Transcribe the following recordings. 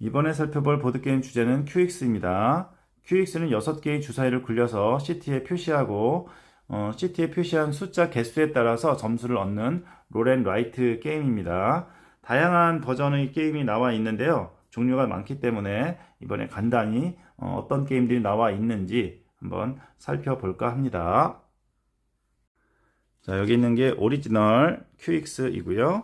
이번에 살펴볼 보드게임 주제는 QX입니다. QX는 6개의 주사위를 굴려서 시트에 표시하고 어, 시트에 표시한 숫자 개수에 따라서 점수를 얻는 롤앤라이트 게임입니다. 다양한 버전의 게임이 나와 있는데요. 종류가 많기 때문에 이번에 간단히 어, 떤 게임들이 나와 있는지 한번 살펴볼까 합니다. 자, 여기 있는 게 오리지널 QX이고요.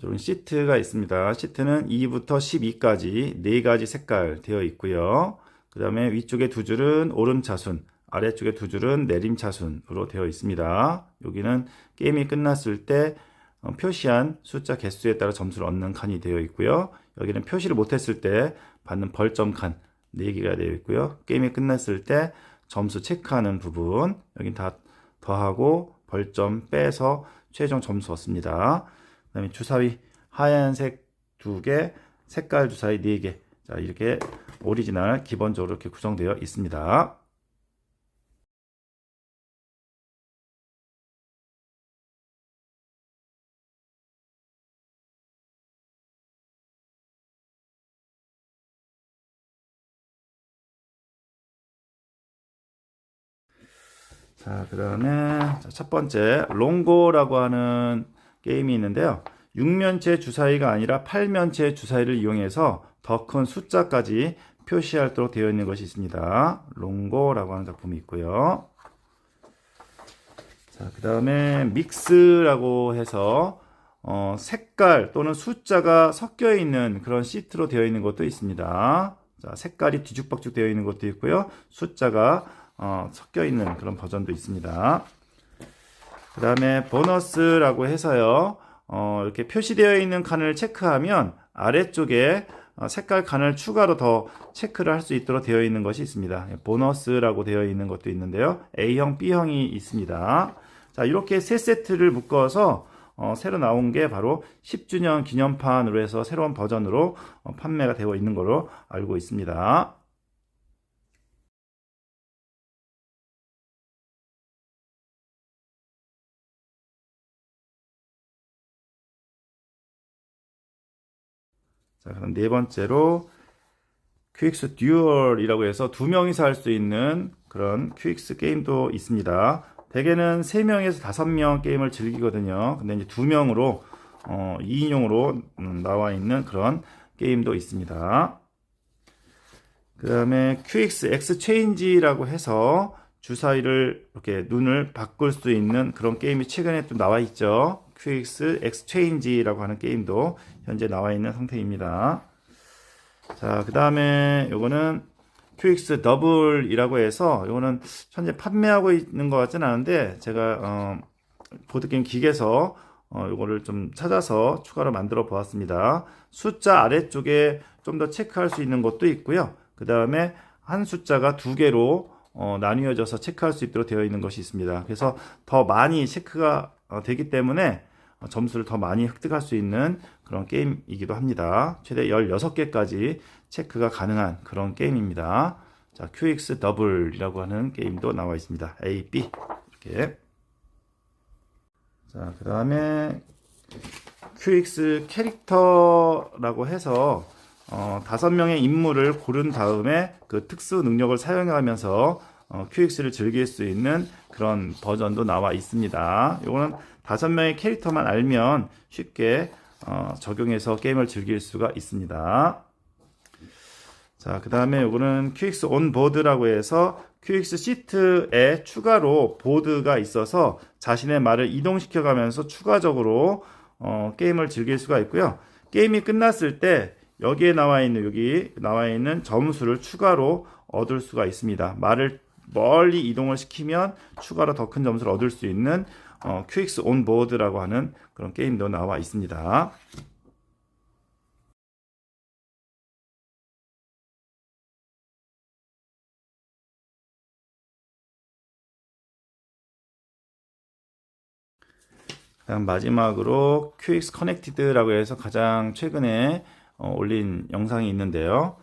좀 시트가 있습니다. 시트는 2부터 12까지 4가지 색깔 되어 있고요. 그 다음에 위쪽에 두 줄은 오름차순, 아래쪽에 두 줄은 내림차순으로 되어 있습니다. 여기는 게임이 끝났을 때 어, 표시한 숫자 개수에 따라 점수를 얻는 칸이 되어 있고요. 여기는 표시를 못했을 때 받는 벌점 칸 4개가 되어 있고요. 게임이 끝났을 때 점수 체크하는 부분, 여긴 다 더하고 벌점 빼서 최종 점수 얻습니다. 그 다음에 주사위 하얀색 두 개, 색깔 주사위 네 개. 자, 이렇게 오리지널 기본적으로 이렇게 구성되어 있습니다. 자, 그 다음에 첫 번째 롱고라고 하는 게임이 있는데요. 6면체 주사위가 아니라 8면체 주사위를 이용해서 더 큰 숫자까지 표시하도록 되어 있는 것이 있습니다. 롱고라고 하는 작품이 있고요. 자, 그 다음에 믹스라고 해서 어, 색깔 또는 숫자가 섞여 있는 그런 시트로 되어 있는 것도 있습니다. 자, 색깔이 뒤죽박죽 되어 있는 것도 있고요. 숫자가 어, 섞여 있는 그런 버전도 있습니다. 그 다음에 보너스라고 해서요. 어, 이렇게 표시되어 있는 칸을 체크하면 아래쪽에 어, 색깔 칸을 추가로 더 체크를 할 수 있도록 되어 있는 것이 있습니다. 보너스라고 되어 있는 것도 있는데요. A형, B형이 있습니다. 자, 이렇게 세 세트를 묶어서 어, 새로 나온 게 바로 10주년 기념판으로 해서 새로운 버전으로 어, 판매가 되어 있는 걸로 알고 있습니다. 자, 그럼 네 번째로 QX 듀얼이라고 해서 두 명이서 할 수 있는 그런 QX 게임도 있습니다. 대개는 3명에서 5명 게임을 즐기거든요. 근데 이제 2명으로 어, 2인용으로 음, 나와 있는 그런 게임도 있습니다. 그 다음에 QX 엑스체인지라고 해서 주사위를 이렇게 눈을 바꿀 수 있는 그런 게임이 최근에 또 나와 있죠. QX 엑스체인지라고 하는 게임도 현재 나와 있는 상태입니다. 자, 그 다음에 요거는 QX 더블이라고 해서 요거는 현재 판매하고 있는 것 같지는 않은데 제가 어, 보드게임 기계에서 어, 요거를 좀 찾아서 추가로 만들어 보았습니다. 숫자 아래쪽에 좀 더 체크할 수 있는 것도 있고요. 그 다음에 한 숫자가 두 개로 어, 나뉘어져서 체크할 수 있도록 되어 있는 것이 있습니다. 그래서 더 많이 체크가 어, 되기 때문에 어, 점수를 더 많이 획득할 수 있는 그런 게임이기도 합니다. 최대 16개까지 체크가 가능한 그런 게임입니다. 자, QX 더블이라고 하는 게임도 나와 있습니다. A, B 이렇게. 자, 그 다음에 QX 캐릭터라고 해서 어, 다섯 명의 인물을 고른 다음에 그 특수 능력을 사용하면서 어, QX를 즐길 수 있는 그런 버전도 나와 있습니다. 이거는 다섯 명의 캐릭터만 알면 쉽게 어, 적용해서 게임을 즐길 수가 있습니다. 자, 그 다음에 이거는 QX 온보드라고 해서 QX 시트에 추가로 보드가 있어서 자신의 말을 이동시켜 가면서 추가적으로 어, 게임을 즐길 수가 있고요. 게임이 끝났을 때 여기에 나와 있는 여기 나와 있는 점수를 추가로 얻을 수가 있습니다. 말을 멀리 이동을 시키면 추가로 더 큰 점수를 얻을 수 있는 어, QX 온보드라고 하는 그런 게임도 나와 있습니다. 다음 마지막으로 QX 커넥티드라고 해서 가장 최근에 어, 올린 영상이 있는데요.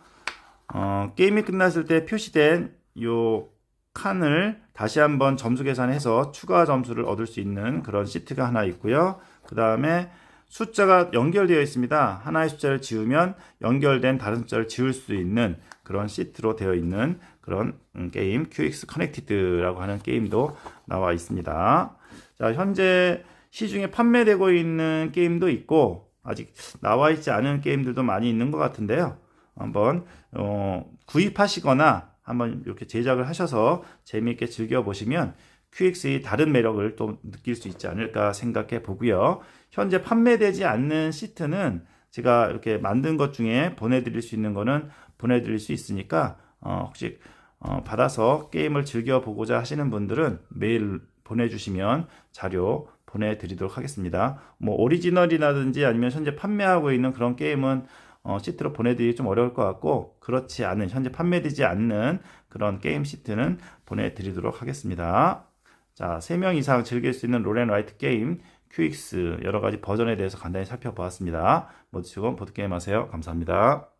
어, 게임이 끝났을 때 표시된 요 칸을 다시 한번 점수 계산해서 추가 점수를 얻을 수 있는 그런 시트가 하나 있고요. 그 다음에 숫자가 연결되어 있습니다. 하나의 숫자를 지우면 연결된 다른 숫자를 지울 수 있는 그런 시트로 되어 있는 그런 음, 게임 QX 커넥티드라고 하는 게임도 나와 있습니다. 자, 현재 시중에 판매되고 있는 게임도 있고 아직 나와 있지 않은 게임들도 많이 있는 것 같은데요. 한번 어, 구입하시거나 한번 이렇게 제작을 하셔서 재미있게 즐겨 보시면 QX의 다른 매력을 또 느낄 수 있지 않을까 생각해 보고요. 현재 판매되지 않는 시트는 제가 이렇게 만든 것 중에 보내드릴 수 있는 거는 보내드릴 수 있으니까 어, 혹시 어, 받아서 게임을 즐겨 보고자 하시는 분들은 메일 보내주시면 자료 보내드리도록 하겠습니다. 뭐 오리지널이라든지 아니면 현재 판매하고 있는 그런 게임은 어, 시트로 보내드리기 좀 어려울 것 같고 그렇지 않은 현재 판매되지 않는 그런 게임 시트는 보내드리도록 하겠습니다. 자, 3명 이상 즐길 수 있는 롤앤 라이트 게임 QX 여러 가지 버전에 대해서 간단히 살펴보았습니다. 모두 즐거운 보드게임 하세요. 감사합니다.